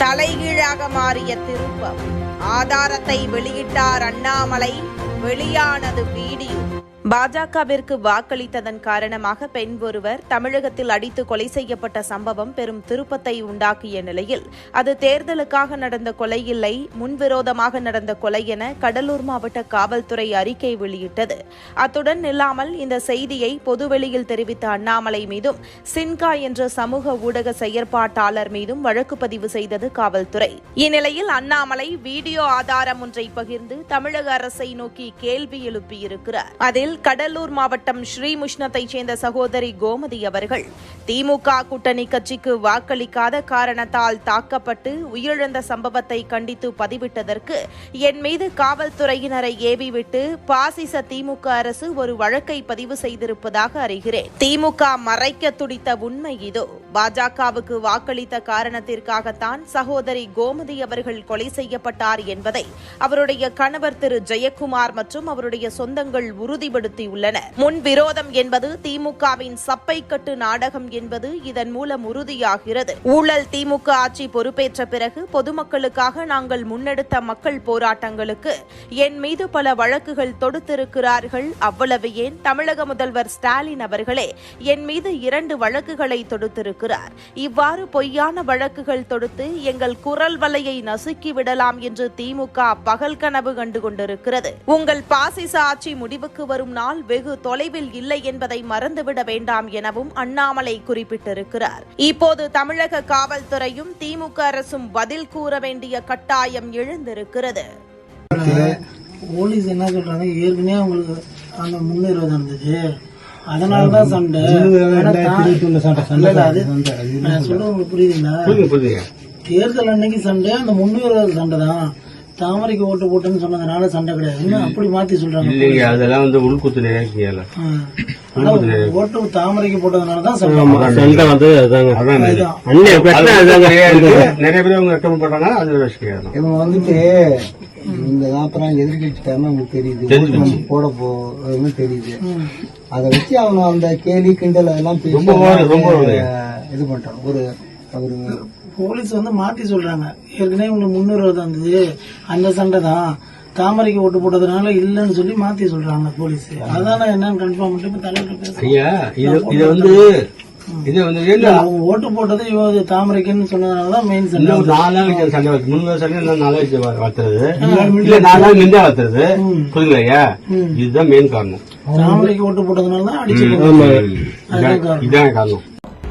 தலைகீழாக மாறிய திருப்பம். ஆதாரத்தை வெளியிட்டார் அண்ணாமலை வெளியானது வீடியோ. பாஜகவிற்கு வாக்களித்ததன் காரணமாக பெண் ஒருவர் தமிழகத்தில் அடித்து கொலை செய்யப்பட்ட சம்பவம் பெரும் திருப்பத்தை உண்டாக்கிய நிலையில் அது தேர்தலுக்காக நடந்த கொலை இல்லை முன்விரோதமாக நடந்த கொலை என கடலூர் மாவட்ட காவல்துறை அறிக்கை வெளியிட்டது. அத்துடன் நில்லாமல் இந்த செய்தியை பொதுவெளியில் தெரிவித்த அண்ணாமலை மீதும் சின்கா என்ற சமூக ஊடக செயற்பாட்டாளர் மீதும் வழக்கு பதிவு செய்தது காவல்துறை. இந்நிலையில் அண்ணாமலை வீடியோ ஆதாரம் ஒன்றை பகிர்ந்து தமிழக அரசை நோக்கி கேள்வி எழுப்பியிருக்கிறார். அதில் கடலூர் மாவட்டம் ஸ்ரீமுஷ்ணத்தைச் சேர்ந்த சகோதரி கோமதி அவர்கள் திமுக கூட்டணி கட்சிக்கு வாக்களிக்காத காரணத்தால் தாக்கப்பட்டு உயிரிழந்த சம்பவத்தை கண்டித்து பதிவிட்டதற்கு என் மீது காவல்துறையினரை ஏவிவிட்டு பாசிச திமுக அரசு ஒரு வழக்கை பதிவு செய்திருப்பதாக அறிகிறேன். திமுக மறைக்க துடித்த உண்மை இதோ. பாஜகவுக்கு வாக்களித்த காரணத்திற்காகத்தான் சகோதரி கோமதி அவர்கள் கொலை செய்யப்பட்டார் என்பதை அவருடைய கணவர் திரு ஜெயக்குமார் மற்றும் அவருடைய சொந்தங்கள் உறுதிப்படுத்தியுள்ளனர். முன் விரோதம் என்பது திமுகவின் சப்பைக்கட்டு நாடகம் என்பது இதன் மூலம் உறுதியாகிறது. ஊழல் திமுக ஆட்சி பொறுப்பேற்ற பிறகு பொதுமக்களுக்காக நாங்கள் முன்னெடுத்த மக்கள் போராட்டங்களுக்கு என் மீது பல வழக்குகள் தொடுத்திருக்கிறார்கள். அவ்வளவு ஏன்? தமிழக முதல்வர் ஸ்டாலின் அவர்களே என் மீது இரண்டு வழக்குகளை தொடுத்திருக்கிறார். இவ்வாறு பொய்யான வழக்குகள் தொடுத்து எங்கள் குரல் வலையை நசுக்கி விடலாம் என்று திமுக பகல் கனவு கண்டு கொண்டிருக்கிறது. உங்கள் பாசிச ஆட்சி முடிவுக்கு வரும் நாள் வெகு தொலைவில் இல்லை என்பதை மறந்துவிட வேண்டாம் எனவும் அண்ணாமலை குறிப்பிட்டிருக்கிறார். இப்போது தமிழக காவல்துறையும் திமுக அரசும் பதில் கூற வேண்டிய கட்டாயம் எழுந்திருக்கிறது. போலீஸ் என்ன சொல்றாங்க? ஏற்கனவே அவங்களுக்கு அந்த முன்னிறுவதம் இருந்துச்சு அதனால தான் சண்டை. நான் சொல்றது உங்களுக்கு புரியுதுங்களா தேர்தல் அன்னைக்கு சண்டை அந்த முன்னிறுவதம் சண்டை தான் தாமரைக்கு ஓட்டு போட்டுன்னு சொன்னதுனால சண்டை கிடையாது. அப்படி மாத்தி சொல்றாங்க அதெல்லாம் வந்து உள்குத்து. ஆனா ஓட்டு தாமரைக்கு போட்டதுனால தான் சண்டை சண்டை வந்து அதாங்க. அதான். இது. அண்ணே அது பிரச்சனை வந்து அதாங்க. நிறைய பேர் அவங்க ரெக்கமெண்ட் பண்றாங்க அது வச்சுக்கிறாங்க இவங்க வந்துட்டு இந்த அப்புறம் எதிர்கட்சி தெரியுது. நம்ம போட தெரியுது. அதை வச்சு அவங்க அந்த கேலி கிண்டல் அதெல்லாம் இது பண்றாங்க. ஒரு ஒரு போலீஸ் வந்து மாத்தி சொல்றாங்க. ஏற்கனவே உங்களுக்கு முன்னிறுவதம் இருந்தது அந்த சண்டை தான். தாமரைக்கு ஓட்டு போட்டதுனால இல்லைன்னு சொல்லி மாத்தி சொல்றாங்க போலீஸ். அதான் என்னன்னு கன்ஃபார்ம் பண்ணிட்டு இப்ப தலைவர் ஐயா இது இது வந்து இது வந்து அவங்க ஓட்டு போட்டது இவ இது தாமரைக்குன்னு சொன்னதுனாலதான் மெயின் சண்டை நாலு நாளைக்கு சண்டை வருது மூணு சண்டை நாலு நாளைக்கு வ- வளர்த்துறது. இல்ல நாலு நாள் மிஞ்சா வளர்த்துறது. புரியுங்களா ஐயா? இதுதான் மெயின் காரணம். தாமரைக்கு ஓட்டு போட்டதுனால தான் அடிச்சு இதான் காரணம்.